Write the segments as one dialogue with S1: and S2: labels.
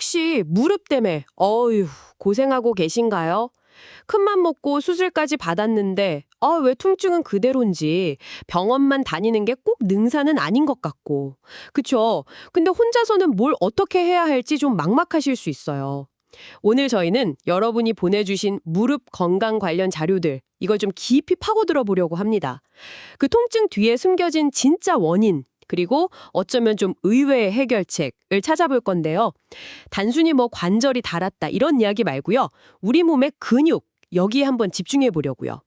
S1: 혹시 무릎 때문에 어휴 고생하고 계신가요? 큰맘 먹고 수술까지 받았는데 아, 왜 통증은 그대로인지 병원만 다니는 게 꼭 능사는 아닌 것 같고 그쵸? 근데 혼자서는 뭘 어떻게 해야 할지 좀 막막하실 수 있어요. 오늘 저희는 여러분이 보내주신 무릎 건강 관련 자료들 이걸 좀 깊이 파고들어 보려고 합니다. 그 통증 뒤에 숨겨진 진짜 원인 그리고 어쩌면 좀 의외의 해결책을 찾아볼 건데요. 단순히 뭐 관절이 닳았다 이런 이야기 말고요. 우리 몸의 근육 여기에 한번 집중해 보려고요.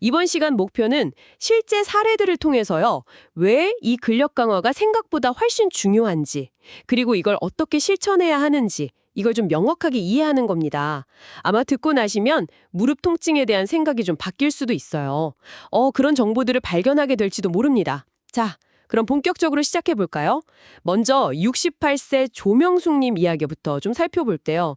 S1: 이번 시간 목표는 실제 사례들을 통해서요. 왜 이 근력 강화가 생각보다 훨씬 중요한지, 그리고 이걸 어떻게 실천해야 하는지, 이걸 좀 명확하게 이해하는 겁니다. 아마 듣고 나시면 무릎 통증에 대한 생각이 좀 바뀔 수도 있어요. 어, 그런 정보들을 발견하게 될지도 모릅니다. 자, 그럼 본격적으로 시작해 볼까요? 먼저 68세 조명숙님 이야기부터 좀 살펴볼게요.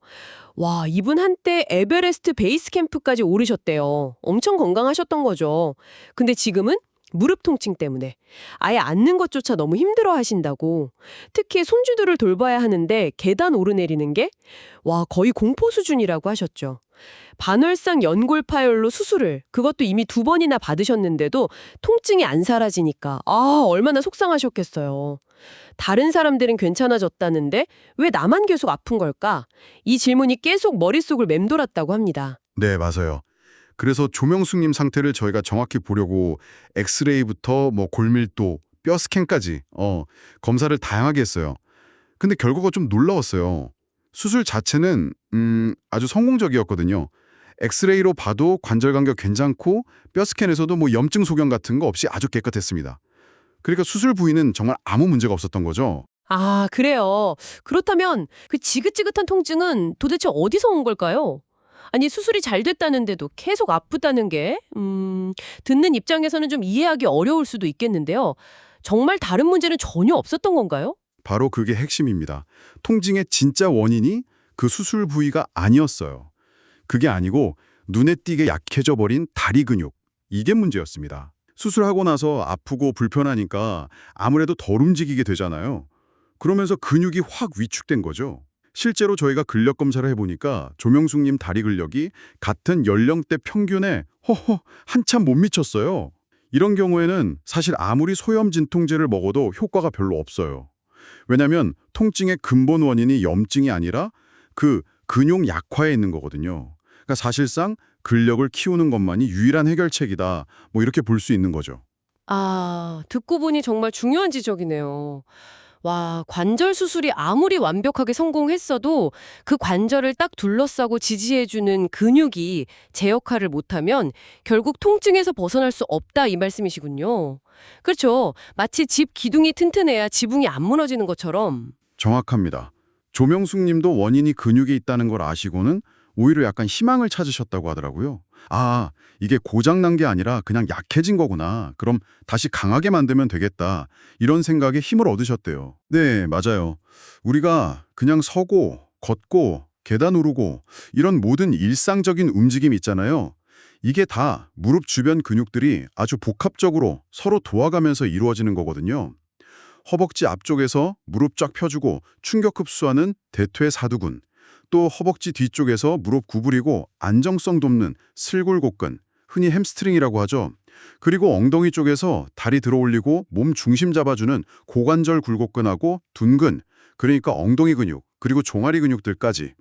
S1: 와, 이분 한때 에베레스트 베이스 캠프까지 오르셨대요. 엄청 건강하셨던 거죠. 근데 지금은 무릎 통증 때문에 아예 앉는 것조차 너무 힘들어 하신다고. 특히 손주들을 돌봐야 하는데 계단 오르내리는 게 와, 거의 공포 수준이라고 하셨죠. 반월상 연골 파열로 수술을 그것도 이미 두 번이나 받으셨는데도 통증이 안 사라지니까 아, 얼마나 속상하셨겠어요. 다른 사람들은 괜찮아졌다는데 왜 나만 계속 아픈 걸까? 이 질문이 계속 머릿속을 맴돌았다고 합니다.
S2: 네, 맞아요. 그래서 조명숙님 상태를 저희가 정확히 보려고 엑스레이부터 뭐 골밀도, 뼈 스캔까지 어, 검사를 다양하게 했어요. 근데 결과가 좀 놀라웠어요. 수술 자체는 음, 아주 성공적이었거든요. 엑스레이로 봐도 관절 간격 괜찮고 뼈 스캔에서도 뭐 염증 소견 같은 거 없이 아주 깨끗했습니다. 그러니까 수술 부위는 정말 아무 문제가 없었던 거죠.
S1: 아, 그래요. 그렇다면 그 지긋지긋한 통증은 도대체 어디서 온 걸까요? 아니, 수술이 잘 됐다는데도 계속 아프다는 게, 음, 듣는 입장에서는 좀 이해하기 어려울 수도 있겠는데요. 정말 다른 문제는 전혀 없었던 건가요?
S2: 바로 그게 핵심입니다. 통증의 진짜 원인이 그 수술 부위가 아니었어요. 그게 아니고 눈에 띄게 약해져 버린 다리 근육. 이게 문제였습니다. 수술하고 나서 아프고 불편하니까 아무래도 덜 움직이게 되잖아요. 그러면서 근육이 확 위축된 거죠. 실제로 저희가 근력 검사를 해보니까 조명숙님 다리 근력이 같은 연령대 평균에 허허 한참 못 미쳤어요. 이런 경우에는 사실 아무리 소염 진통제를 먹어도 효과가 별로 없어요. 왜냐하면 통증의 근본 원인이 염증이 아니라 그 근육 약화에 있는 거거든요. 그러니까 사실상 근력을 키우는 것만이 유일한 해결책이다. 뭐 이렇게 볼 수 있는 거죠.
S1: 아, 듣고 보니 정말 중요한 지적이네요. 와, 관절 수술이 아무리 완벽하게 성공했어도 그 관절을 딱 둘러싸고 지지해주는 근육이 제 역할을 못하면 결국 통증에서 벗어날 수 없다 이 말씀이시군요. 그렇죠. 마치 집 기둥이 튼튼해야 지붕이 안 무너지는 것처럼.
S2: 정확합니다. 조명숙 님도 원인이 근육에 있다는 걸 아시고는 오히려 약간 희망을 찾으셨다고 하더라고요. 아, 이게 고장난 게 아니라 그냥 약해진 거구나. 그럼 다시 강하게 만들면 되겠다. 이런 생각에 힘을 얻으셨대요. 네, 맞아요. 우리가 그냥 서고, 걷고, 계단 오르고 이런 모든 일상적인 움직임 있잖아요. 이게 다 무릎 주변 근육들이 아주 복합적으로 서로 도와가면서 이루어지는 거거든요. 허벅지 앞쪽에서 무릎 쫙 펴주고 충격 흡수하는 대퇴 사두근, 또 허벅지 뒤쪽에서 무릎 구부리고 안정성 돕는 슬골곡근, 흔히 햄스트링이라고 하죠. 그리고 엉덩이 쪽에서 다리 들어올리고 몸 중심 잡아주는 고관절 굴곡근하고 둔근, 그러니까 엉덩이 근육, 그리고 종아리 근육들까지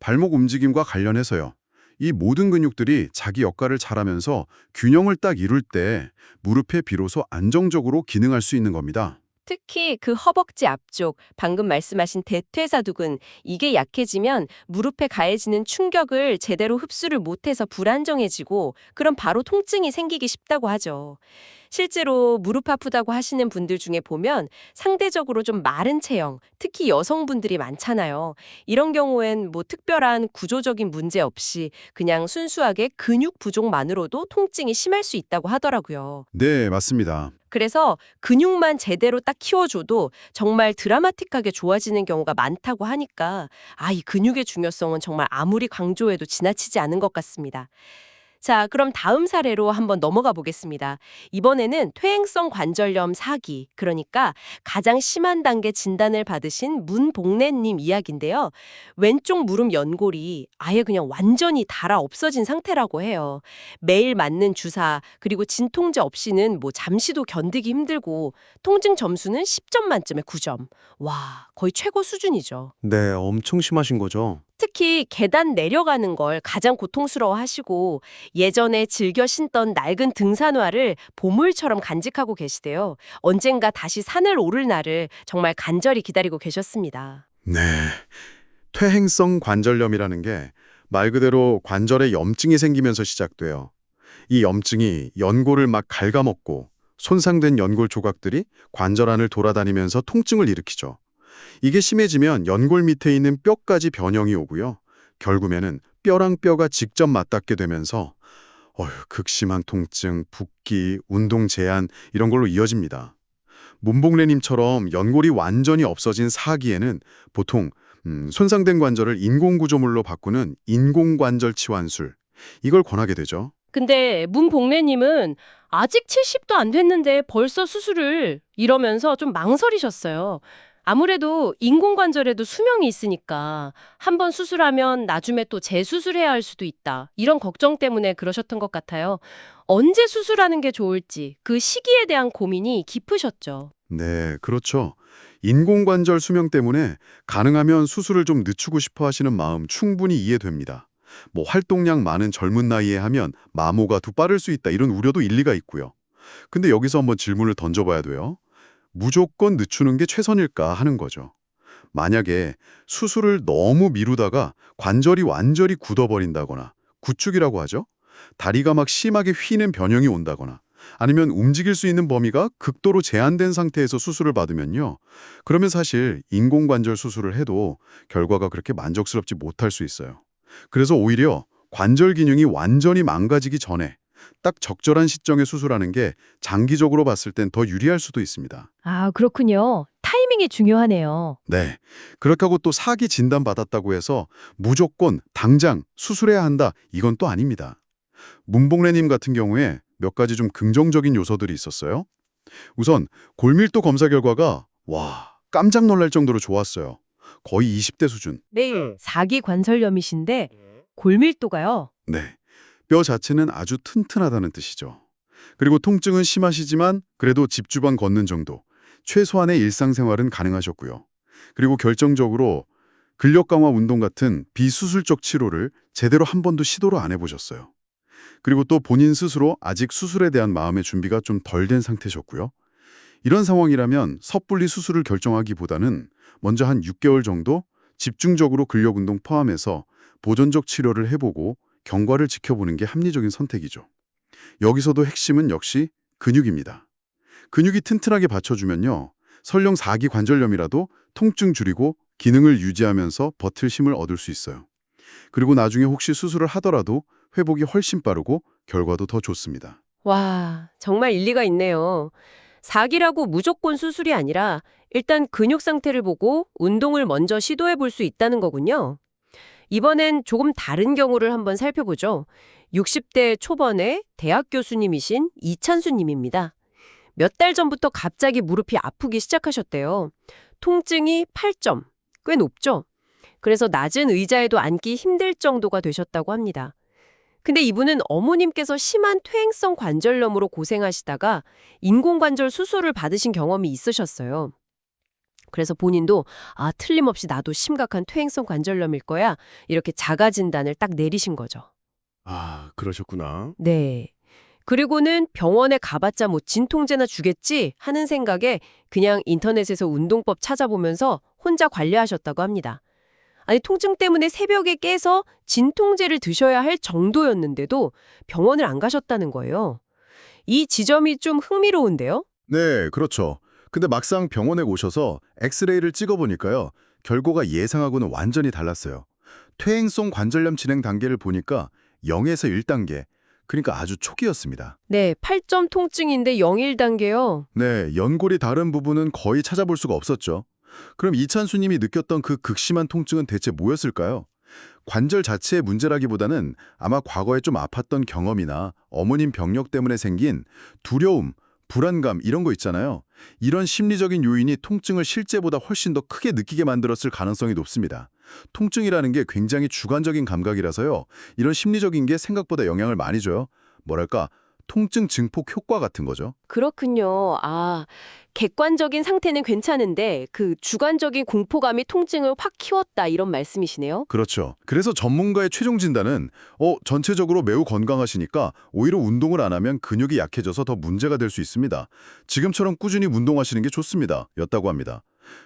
S2: 발목 움직임과 관련해서요. 이 모든 근육들이 자기 역할을 잘하면서 균형을 딱 이룰 때 무릎에 비로소 안정적으로 기능할 수 있는 겁니다.
S3: 특히 그 허벅지 앞쪽, 방금 말씀하신 대퇴사두근, 이게 약해지면 무릎에 가해지는 충격을 제대로 흡수를 못해서 불안정해지고 그럼 바로 통증이 생기기 쉽다고 하죠. 실제로 무릎 아프다고 하시는 분들 중에 보면 상대적으로 좀 마른 체형, 특히 여성분들이 많잖아요. 이런 경우엔 뭐 특별한 구조적인 문제 없이 그냥 순수하게 근육 부족만으로도 통증이 심할 수 있다고 하더라고요.
S2: 네, 맞습니다.
S3: 그래서 근육만 제대로 딱 키워줘도 정말 드라마틱하게 좋아지는 경우가 많다고 하니까 아, 이 근육의 중요성은 정말 아무리 강조해도 지나치지 않은 것 같습니다.
S1: 자, 그럼 다음 사례로 한번 넘어가 보겠습니다. 이번에는 퇴행성 관절염 4기, 그러니까 가장 심한 단계 진단을 받으신 문복래님 이야기인데요. 왼쪽 무릎 연골이 아예 그냥 완전히 닳아 없어진 상태라고 해요. 매일 맞는 주사, 그리고 진통제 없이는 뭐 잠시도 견디기 힘들고 통증 점수는 10점 만점에 9점. 와, 거의 최고 수준이죠.
S4: 네, 엄청 심하신 거죠.
S1: 특히 계단 내려가는 걸 가장 고통스러워 하시고 예전에 즐겨 신던 낡은 등산화를 보물처럼 간직하고 계시대요. 언젠가 다시 산을 오를 날을 정말 간절히 기다리고 계셨습니다.
S2: 네. 퇴행성 관절염이라는 게 말 그대로 관절에 염증이 생기면서 시작돼요. 이 염증이 연골을 막 갉아먹고 손상된 연골 조각들이 관절 안을 돌아다니면서 통증을 일으키죠. 이게 심해지면 연골 밑에 있는 뼈까지 변형이 오고요. 결국에는 뼈랑 뼈가 직접 맞닿게 되면서 어휴, 극심한 통증, 붓기, 운동 제한 이런 걸로 이어집니다. 문봉래님처럼 연골이 완전히 없어진 사기에는 보통 음, 손상된 관절을 인공구조물로 바꾸는 인공관절 치환술 이걸 권하게 되죠.
S5: 근데 문복래님은 아직 70도 안 됐는데 벌써 수술을 이러면서 좀 망설이셨어요. 아무래도 인공관절에도 수명이 있으니까 한 번 수술하면 나중에 또 재수술해야 할 수도 있다. 이런 걱정 때문에 그러셨던 것 같아요. 언제 수술하는 게 좋을지 그 시기에 대한 고민이 깊으셨죠.
S2: 네, 그렇죠. 인공관절 수명 때문에 가능하면 수술을 좀 늦추고 싶어 하시는 마음 충분히 이해됩니다. 뭐 활동량 많은 젊은 나이에 하면 마모가 더 빠를 수 있다 이런 우려도 일리가 있고요. 근데 여기서 한번 질문을 던져봐야 돼요. 무조건 늦추는 게 최선일까 하는 거죠. 만약에 수술을 너무 미루다가 관절이 완전히 굳어버린다거나 구축이라고 하죠. 다리가 막 심하게 휘는 변형이 온다거나 아니면 움직일 수 있는 범위가 극도로 제한된 상태에서 수술을 받으면요. 그러면 사실 인공관절 수술을 해도 결과가 그렇게 만족스럽지 못할 수 있어요. 그래서 오히려 관절 기능이 완전히 망가지기 전에 딱 적절한 시점에 수술하는 게 장기적으로 봤을 땐 더 유리할 수도 있습니다.
S5: 아, 그렇군요. 타이밍이 중요하네요.
S2: 네. 그렇게 하고 또 사기 진단 받았다고 해서 무조건 당장 수술해야 한다. 이건 또 아닙니다. 문봉래님 같은 경우에 몇 가지 좀 긍정적인 요소들이 있었어요. 우선 골밀도 검사 결과가 와 깜짝 놀랄 정도로 좋았어요. 거의 20대 수준.
S5: 네. 사기 관절염이신데 골밀도가요.
S2: 네. 뼈 자체는 아주 튼튼하다는 뜻이죠. 그리고 통증은 심하시지만 그래도 집 주방 걷는 정도, 최소한의 일상생활은 가능하셨고요. 그리고 결정적으로 근력 강화 운동 같은 비수술적 치료를 제대로 한 번도 시도를 안 해보셨어요. 그리고 또 본인 스스로 아직 수술에 대한 마음의 준비가 좀 덜 된 상태셨고요. 이런 상황이라면 섣불리 수술을 결정하기보다는 먼저 한 6개월 정도 집중적으로 근력 운동 포함해서 보존적 치료를 해보고 경과를 지켜보는 게 합리적인 선택이죠. 여기서도 핵심은 역시 근육입니다. 근육이 튼튼하게 받쳐주면요. 설령 사기 관절염이라도 통증 줄이고 기능을 유지하면서 버틸 힘을 얻을 수 있어요. 그리고 나중에 혹시 수술을 하더라도 회복이 훨씬 빠르고 결과도 더 좋습니다.
S1: 와, 정말 일리가 있네요. 사기라고 무조건 수술이 아니라 일단 근육 상태를 보고 운동을 먼저 시도해 볼 수 있다는 거군요. 이번엔 조금 다른 경우를 한번 살펴보죠. 60대 초반의 대학 교수님이신 이찬수 님입니다. 몇 달 전부터 갑자기 무릎이 아프기 시작하셨대요. 통증이 8점, 꽤 높죠? 그래서 낮은 의자에도 앉기 힘들 정도가 되셨다고 합니다. 근데 이분은 어머님께서 심한 퇴행성 관절염으로 고생하시다가 인공관절 수술을 받으신 경험이 있으셨어요. 그래서 본인도 아 틀림없이 나도 심각한 퇴행성 관절염일 거야 이렇게 자가 진단을 딱 내리신 거죠.
S4: 아, 그러셨구나.
S1: 네. 그리고는 병원에 가봤자 뭐 진통제나 주겠지 하는 생각에 그냥 인터넷에서 운동법 찾아보면서 혼자 관리하셨다고 합니다. 아니 통증 때문에 새벽에 깨서 진통제를 드셔야 할 정도였는데도 병원을 안 가셨다는 거예요. 이 지점이 좀 흥미로운데요?
S6: 네, 그렇죠. 근데 막상 병원에 오셔서 엑스레이를 찍어보니까요. 결과가 예상하고는 완전히 달랐어요. 퇴행성 관절염 진행 단계를 보니까 0에서 1단계, 그러니까 아주 초기였습니다.
S1: 네, 8점 통증인데 01단계요.
S6: 네, 연골이 다른 부분은 거의 찾아볼 수가 없었죠. 그럼 이찬수님이 느꼈던 그 극심한 통증은 대체 뭐였을까요? 관절 자체의 문제라기보다는 아마 과거에 좀 아팠던 경험이나 어머님 병력 때문에 생긴 두려움, 불안감 이런 거 있잖아요. 이런 심리적인 요인이 통증을 실제보다 훨씬 더 크게 느끼게 만들었을 가능성이 높습니다. 통증이라는 게 굉장히 주관적인 감각이라서요. 이런 심리적인 게 생각보다 영향을 많이 줘요. 뭐랄까, 통증 증폭 효과 같은 거죠.
S1: 그렇군요. 아, 객관적인 상태는 괜찮은데 그 주관적인 공포감이 통증을 확 키웠다 이런 말씀이시네요.
S6: 그렇죠. 그래서 전문가의 최종 진단은 어, 전체적으로 매우 건강하시니까 오히려 운동을 안 하면 근육이 약해져서 더 문제가 될 수 있습니다. 지금처럼 꾸준히 운동하시는 게 좋습니다. 였다고 합니다.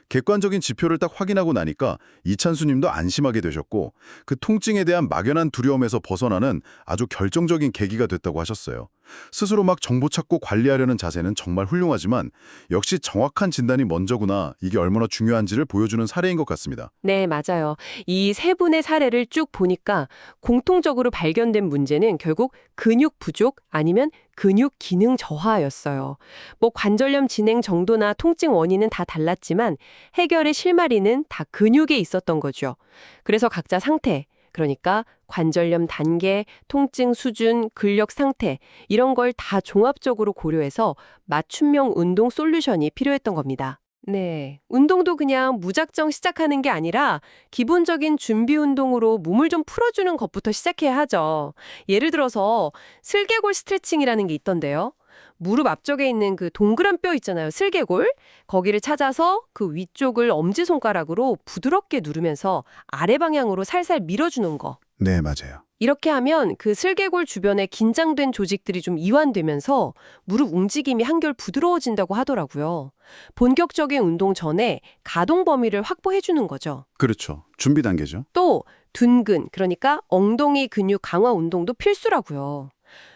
S6: 객관적인 지표를 딱 확인하고 나니까 이찬수 님도 안심하게 되셨고 그 통증에 대한 막연한 두려움에서 벗어나는 아주 결정적인 계기가 됐다고 하셨어요. 스스로 막 정보 찾고 관리하려는 자세는 정말 훌륭하지만 역시 정확한 진단이 먼저구나 이게 얼마나 중요한지를 보여주는 사례인 것 같습니다.
S1: 네, 맞아요. 이 세 분의 사례를 쭉 보니까 공통적으로 발견된 문제는 결국 근육 부족 아니면 근육 기능 저하였어요. 뭐 관절염 진행 정도나 통증 원인은 다 달랐지만 해결의 실마리는 다 근육에 있었던 거죠. 그래서 각자 상태, 그러니까 관절염 단계, 통증 수준, 근력 상태 이런 걸 다 종합적으로 고려해서 맞춤형 운동 솔루션이 필요했던 겁니다. 네. 운동도 그냥 무작정 시작하는 게 아니라 기본적인 준비 운동으로 몸을 좀 풀어주는 것부터 시작해야 하죠. 예를 들어서 슬개골 스트레칭이라는 게 있던데요. 무릎 앞쪽에 있는 그 동그란 뼈 있잖아요. 슬개골. 거기를 찾아서 그 위쪽을 엄지손가락으로 부드럽게 누르면서 아래 방향으로 살살 밀어주는 거.
S6: 네, 맞아요.
S1: 이렇게 하면 그 슬개골 주변에 긴장된 조직들이 좀 이완되면서 무릎 움직임이 한결 부드러워진다고 하더라고요. 본격적인 운동 전에 가동 범위를 확보해 주는 거죠.
S2: 그렇죠. 준비 단계죠.
S1: 또 둔근, 그러니까 엉덩이 근육 강화 운동도 필수라고요.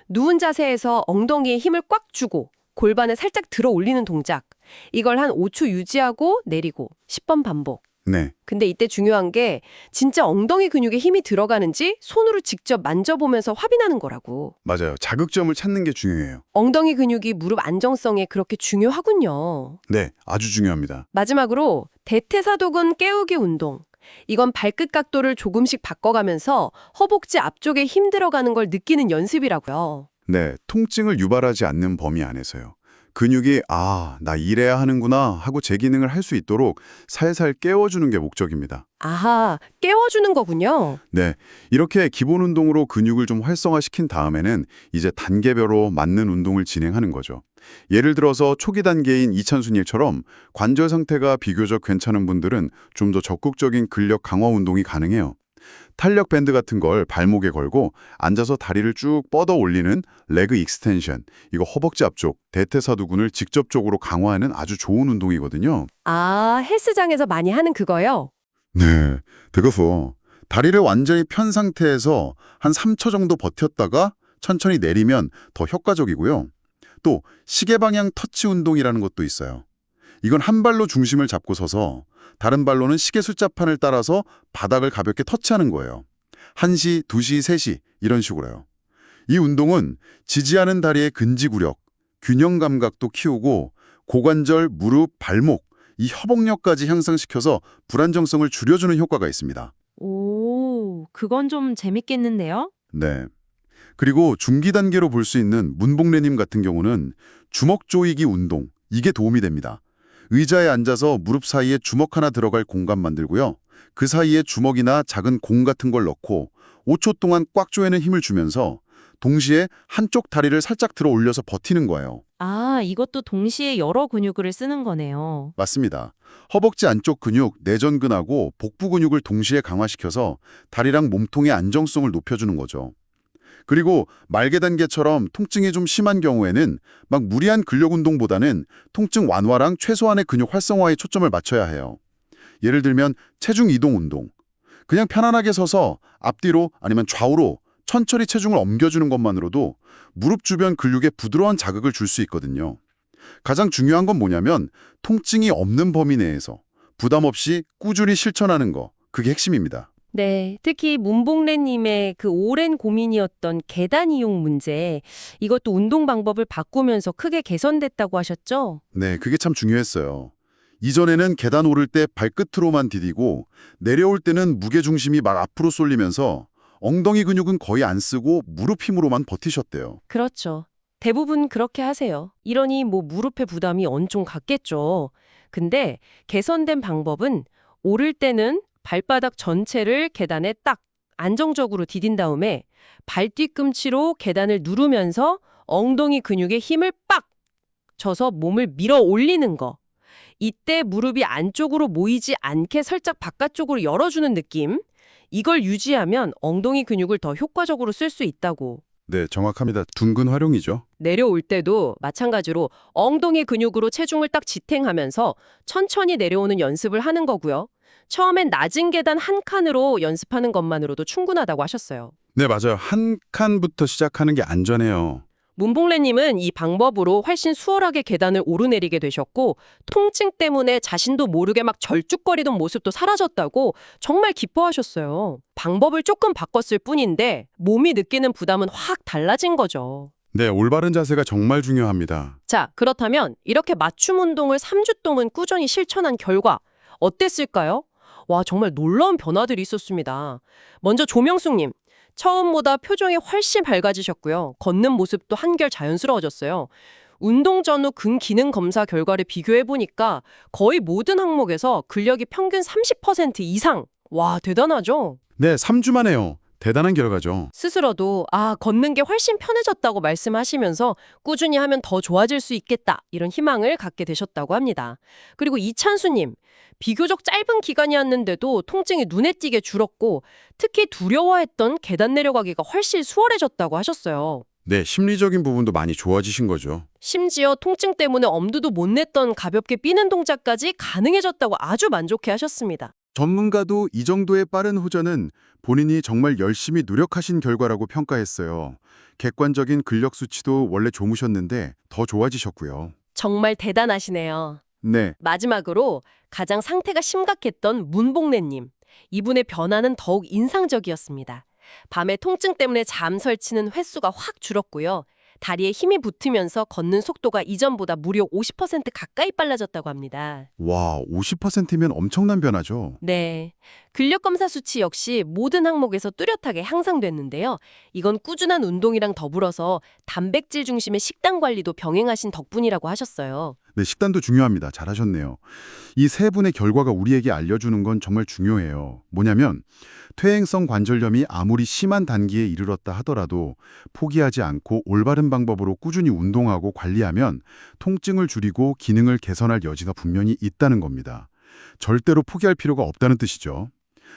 S1: 누운 자세에서 엉덩이에 힘을 꽉 주고 골반을 살짝 들어 올리는 동작. 이걸 한 5초 유지하고 내리고 10번 반복.
S2: 네.
S1: 근데 이때 중요한 게 진짜 엉덩이 근육에 힘이 들어가는지 손으로 직접 만져보면서 확인하는 거라고.
S2: 맞아요. 자극점을 찾는 게 중요해요.
S1: 엉덩이 근육이 무릎 안정성에 그렇게 중요하군요.
S2: 네, 아주 중요합니다.
S1: 마지막으로 대퇴사두근 깨우기 운동. 이건 발끝 각도를 조금씩 바꿔가면서 허벅지 앞쪽에 힘 들어가는 걸 느끼는 연습이라고요.
S2: 네, 통증을 유발하지 않는 범위 안에서요. 근육이 아, 나 이래야 하는구나 하고 제 기능을 할 수 있도록 살살 깨워주는 게 목적입니다.
S1: 아하, 깨워주는 거군요.
S2: 네, 이렇게 기본 운동으로 근육을 좀 활성화시킨 다음에는 이제 단계별로 맞는 운동을 진행하는 거죠. 예를 들어서 초기 단계인 이찬순일처럼 관절 상태가 비교적 괜찮은 분들은 좀 더 적극적인 근력 강화 운동이 가능해요. 탄력 밴드 같은 걸 발목에 걸고 앉아서 다리를 쭉 뻗어 올리는 레그 익스텐션, 이거 허벅지 앞쪽 대퇴사두근을 직접적으로 강화하는 아주 좋은 운동이거든요.
S1: 아, 헬스장에서 많이 하는 그거요?
S2: 네, 그것도 다리를 완전히 편 상태에서 한 3초 정도 버텼다가 천천히 내리면 더 효과적이고요. 또 시계 방향 터치 운동이라는 것도 있어요. 이건 한 발로 중심을 잡고 서서 다른 발로는 시계 숫자판을 따라서 바닥을 가볍게 터치하는 거예요. 1시, 2시, 3시 이런 식으로요. 이 운동은 지지하는 다리의 근지구력, 균형 감각도 키우고 고관절, 무릎, 발목 이 협응력까지 향상시켜서 불안정성을 줄여주는 효과가 있습니다.
S7: 오, 그건 좀 재밌겠는데요?
S2: 네. 그리고 중기 단계로 볼 수 있는 문복래님 같은 경우는 주먹 조이기 운동, 이게 도움이 됩니다. 의자에 앉아서 무릎 사이에 주먹 하나 들어갈 공간 만들고요. 그 사이에 주먹이나 작은 공 같은 걸 넣고 5초 동안 꽉 조이는 힘을 주면서 동시에 한쪽 다리를 살짝 들어 올려서 버티는 거예요.
S7: 아, 이것도 동시에 여러 근육을 쓰는 거네요.
S2: 맞습니다. 허벅지 안쪽 근육, 내전근하고 복부 근육을 동시에 강화시켜서 다리랑 몸통의 안정성을 높여주는 거죠. 그리고 말개 단계처럼 통증이 좀 심한 경우에는 막 무리한 근력 운동보다는 통증 완화랑 최소한의 근육 활성화에 초점을 맞춰야 해요. 예를 들면 체중 이동 운동. 그냥 편안하게 서서 앞뒤로 아니면 좌우로 천천히 체중을 옮겨주는 것만으로도 무릎 주변 근육에 부드러운 자극을 줄 수 있거든요. 가장 중요한 건 뭐냐면 통증이 없는 범위 내에서 부담 없이 꾸준히 실천하는 거. 그게 핵심입니다.
S1: 네, 특히 문복래님의 그 오랜 고민이었던 계단 이용 문제, 이것도 운동 방법을 바꾸면서 크게 개선됐다고 하셨죠?
S2: 네, 그게 참 중요했어요. 이전에는 계단 오를 때 발끝으로만 디디고 내려올 때는 무게중심이 막 앞으로 쏠리면서 엉덩이 근육은 거의 안 쓰고 무릎 힘으로만 버티셨대요.
S1: 그렇죠. 대부분 그렇게 하세요. 이러니 뭐 무릎의 부담이 좀 같겠죠. 근데 개선된 방법은 오를 때는 발바닥 전체를 계단에 딱 안정적으로 디딘 다음에 발 뒤꿈치로 계단을 누르면서 엉덩이 근육에 힘을 빡 줘서 몸을 밀어 올리는 거. 이때 무릎이 안쪽으로 모이지 않게 살짝 바깥쪽으로 열어주는 느낌. 이걸 유지하면 엉덩이 근육을 더 효과적으로 쓸 수 있다고.
S2: 네, 정확합니다. 둥근 활용이죠.
S1: 내려올 때도 마찬가지로 엉덩이 근육으로 체중을 딱 지탱하면서 천천히 내려오는 연습을 하는 거고요. 처음엔 낮은 계단 한 칸으로 연습하는 것만으로도 충분하다고 하셨어요.
S2: 네, 맞아요. 한 칸부터 시작하는 게 안전해요.
S1: 문봉래님은 이 방법으로 훨씬 수월하게 계단을 오르내리게 되셨고 통증 때문에 자신도 모르게 막 절쭉거리던 모습도 사라졌다고 정말 기뻐하셨어요. 방법을 조금 바꿨을 뿐인데 몸이 느끼는 부담은 확 달라진 거죠.
S2: 네, 올바른 자세가 정말 중요합니다.
S1: 자, 그렇다면 이렇게 맞춤 운동을 3주 동안 꾸준히 실천한 결과 어땠을까요? 와, 정말 놀라운 변화들이 있었습니다. 먼저 조명숙님. 처음보다 표정이 훨씬 밝아지셨고요. 걷는 모습도 한결 자연스러워졌어요. 운동 전후 근 기능 검사 결과를 비교해 보니까 거의 모든 항목에서 근력이 평균 30% 이상. 와, 대단하죠?
S2: 네, 3주 만에요. 대단한 결과죠.
S1: 스스로도 아, 걷는 게 훨씬 편해졌다고 말씀하시면서 꾸준히 하면 더 좋아질 수 있겠다. 이런 희망을 갖게 되셨다고 합니다. 그리고 이찬수님, 비교적 짧은 기간이었는데도 통증이 눈에 띄게 줄었고 특히 두려워했던 계단 내려가기가 훨씬 수월해졌다고 하셨어요.
S2: 네, 심리적인 부분도 많이 좋아지신 거죠.
S1: 심지어 통증 때문에 엄두도 못 냈던 가볍게 삐는 동작까지 가능해졌다고 아주 만족해 하셨습니다.
S2: 전문가도 이 정도의 빠른 호전은 본인이 정말 열심히 노력하신 결과라고 평가했어요. 객관적인 근력 수치도 원래 좋으셨는데 더 좋아지셨고요.
S1: 정말 대단하시네요.
S2: 네,
S1: 마지막으로 가장 상태가 심각했던 문복래님. 이분의 변화는 더욱 인상적이었습니다. 밤에 통증 때문에 잠 설치는 횟수가 확 줄었고요. 다리에 힘이 붙으면서 걷는 속도가 이전보다 무려 50% 가까이 빨라졌다고 합니다.
S2: 와, 50%면 엄청난 변화죠.
S1: 네. 근력 검사 수치 역시 모든 항목에서 뚜렷하게 향상됐는데요. 이건 꾸준한 운동이랑 더불어서 단백질 중심의 식단 관리도 병행하신 덕분이라고 하셨어요.
S2: 네, 식단도 중요합니다. 잘하셨네요. 이 세 분의 결과가 우리에게 알려주는 건 정말 중요해요. 뭐냐면 퇴행성 관절염이 아무리 심한 단계에 이르렀다 하더라도 포기하지 않고 올바른 방법으로 꾸준히 운동하고 관리하면 통증을 줄이고 기능을 개선할 여지가 분명히 있다는 겁니다. 절대로 포기할 필요가 없다는 뜻이죠.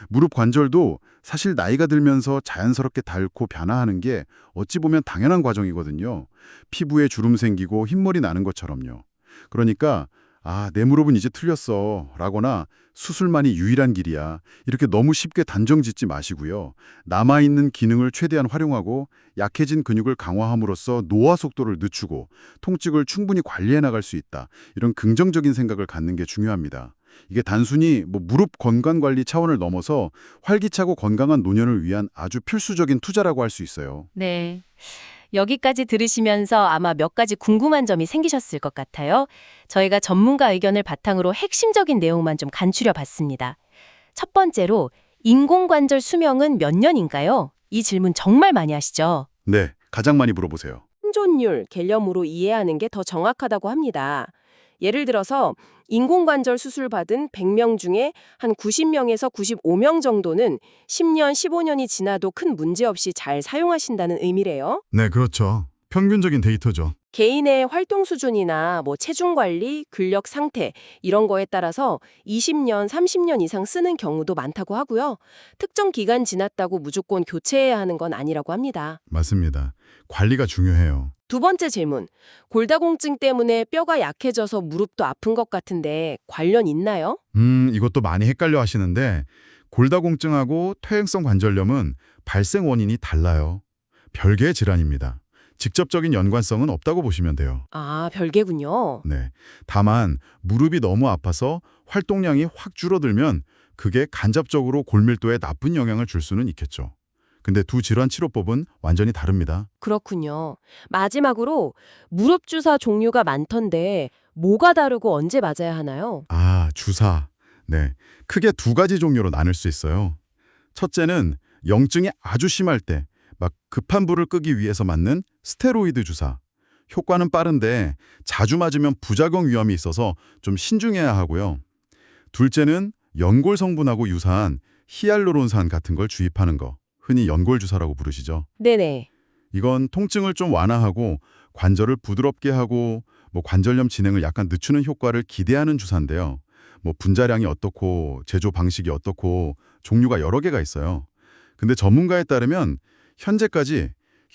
S2: 무릎 관절도 사실 나이가 들면서 자연스럽게 닳고 변화하는 게 어찌 보면 당연한 과정이거든요. 피부에 주름 생기고 흰머리 나는 것처럼요. 그러니까 아, 내 무릎은 이제 틀렸어 라거나 수술만이 유일한 길이야. 이렇게 너무 쉽게 단정 짓지 마시고요. 남아있는 기능을 최대한 활용하고 약해진 근육을 강화함으로써 노화 속도를 늦추고 통증을 충분히 관리해 나갈 수 있다. 이런 긍정적인 생각을 갖는 게 중요합니다. 이게 단순히 뭐 무릎 건강 관리 차원을 넘어서 활기차고 건강한 노년을 위한 아주 필수적인 투자라고 할 수 있어요.
S1: 네. 여기까지 들으시면서 아마 몇 가지 궁금한 점이 생기셨을 것 같아요. 저희가 전문가 의견을 바탕으로 핵심적인 내용만 좀 간추려 봤습니다. 첫 번째로 인공관절 수명은 몇 년인가요? 이 질문 정말 많이 하시죠?
S2: 네, 가장 많이 물어보세요.
S1: 생존율 개념으로 이해하는 게 더 정확하다고 합니다. 예를 들어서 인공관절 수술 받은 100명 중에 한 90명에서 95명 정도는 10년, 15년이 지나도 큰 문제 없이 잘 사용하신다는 의미래요.
S2: 네, 그렇죠. 평균적인 데이터죠.
S1: 개인의 활동 수준이나 뭐 체중 관리, 근력 상태 이런 거에 따라서 20년, 30년 이상 쓰는 경우도 많다고 하고요. 특정 기간 지났다고 무조건 교체해야 하는 건 아니라고 합니다.
S2: 맞습니다. 관리가 중요해요.
S1: 두 번째 질문. 골다공증 때문에 뼈가 약해져서 무릎도 아픈 것 같은데 관련 있나요?
S2: 음, 이것도 많이 헷갈려 하시는데 골다공증하고 퇴행성 관절염은 발생 원인이 달라요. 별개의 질환입니다. 직접적인 연관성은 없다고 보시면 돼요.
S1: 아, 별개군요.
S2: 네. 다만 무릎이 너무 아파서 활동량이 확 줄어들면 그게 간접적으로 골밀도에 나쁜 영향을 줄 수는 있겠죠. 근데 두 질환 치료법은 완전히 다릅니다.
S1: 그렇군요. 마지막으로 무릎 주사 종류가 많던데 뭐가 다르고 언제 맞아야 하나요?
S2: 아, 주사. 네. 크게 두 가지 종류로 나눌 수 있어요. 첫째는 영증이 아주 심할 때 막 급한 불을 끄기 위해서 맞는 스테로이드 주사. 효과는 빠른데 자주 맞으면 부작용 위험이 있어서 좀 신중해야 하고요. 둘째는 연골 성분하고 유사한 히알루론산 같은 걸 주입하는 거. 흔히 연골 주사라고 부르시죠.
S1: 네네.
S2: 이건 통증을 좀 완화하고 관절을 부드럽게 하고 뭐 관절염 진행을 약간 늦추는 효과를 기대하는 주사인데요. 뭐 분자량이 어떻고 제조 방식이 어떻고 종류가 여러 개가 있어요. 근데 전문가에 따르면 현재까지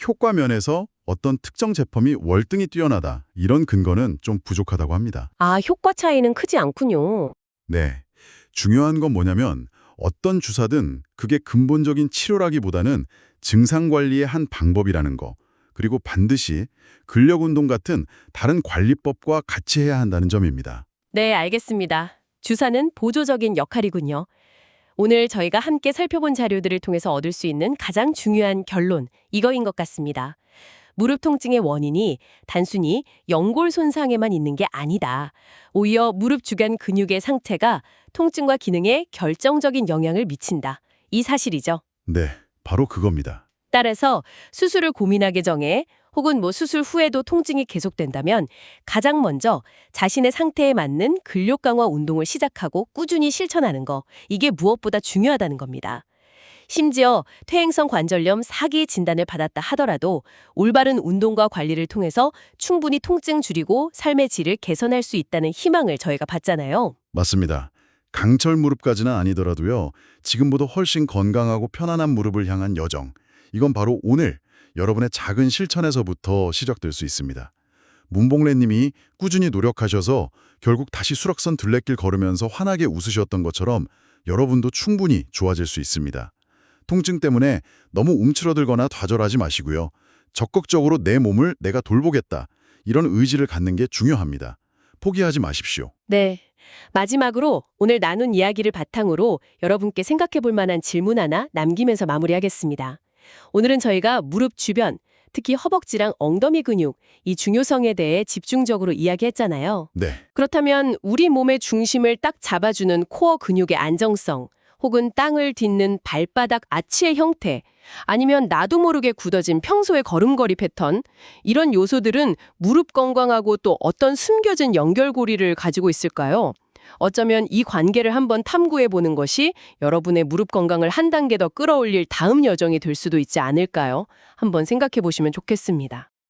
S2: 효과 면에서 어떤 특정 제품이 월등히 뛰어나다 이런 근거는 좀 부족하다고 합니다.
S1: 아, 효과 차이는 크지 않군요.
S2: 네. 중요한 건 뭐냐면 어떤 주사든 그게 근본적인 치료라기보다는 증상 관리의 한 방법이라는 거. 그리고 반드시 근력 운동 같은 다른 관리법과 같이 해야 한다는 점입니다.
S1: 네, 알겠습니다. 주사는 보조적인 역할이군요. 오늘 저희가 함께 살펴본 자료들을 통해서 얻을 수 있는 가장 중요한 결론, 이거인 것 같습니다. 무릎 통증의 원인이 단순히 연골 손상에만 있는 게 아니다. 오히려 무릎 주변 근육의 상태가 통증과 기능에 결정적인 영향을 미친다. 이 사실이죠.
S2: 네, 바로 그겁니다.
S1: 따라서 수술을 고민하기 전에 혹은 뭐 수술 후에도 통증이 계속된다면 가장 먼저 자신의 상태에 맞는 근력 강화 운동을 시작하고 꾸준히 실천하는 거 이게 무엇보다 중요하다는 겁니다. 심지어 퇴행성 관절염 4기 진단을 받았다 하더라도 올바른 운동과 관리를 통해서 충분히 통증 줄이고 삶의 질을 개선할 수 있다는 희망을 저희가 받잖아요.
S2: 맞습니다. 강철 무릎까지는 아니더라도요. 지금보다 훨씬 건강하고 편안한 무릎을 향한 여정. 이건 바로 오늘 여러분의 작은 실천에서부터 시작될 수 있습니다. 문봉래 님이 꾸준히 노력하셔서 결국 다시 수락선 둘레길 걸으면서 환하게 웃으셨던 것처럼 여러분도 충분히 좋아질 수 있습니다. 통증 때문에 너무 움츠러들거나 좌절하지 마시고요. 적극적으로 내 몸을 내가 돌보겠다. 이런 의지를 갖는 게 중요합니다. 포기하지 마십시오.
S1: 네. 마지막으로 오늘 나눈 이야기를 바탕으로 여러분께 생각해 볼 만한 질문 하나 남기면서 마무리하겠습니다. 오늘은 저희가 무릎 주변, 특히 허벅지랑 엉덩이 근육, 이 중요성에 대해 집중적으로 이야기했잖아요.
S2: 네.
S1: 그렇다면 우리 몸의 중심을 딱 잡아주는 코어 근육의 안정성, 혹은 땅을 딛는 발바닥 아치의 형태, 아니면 나도 모르게 굳어진 평소의 걸음걸이 패턴, 이런 요소들은 무릎 건강하고 또 어떤 숨겨진 연결고리를 가지고 있을까요? 어쩌면 이 관계를 한번 탐구해 보는 것이 여러분의 무릎 건강을 한 단계 더 끌어올릴 다음 여정이 될 수도 있지 않을까요? 한번 생각해 보시면 좋겠습니다.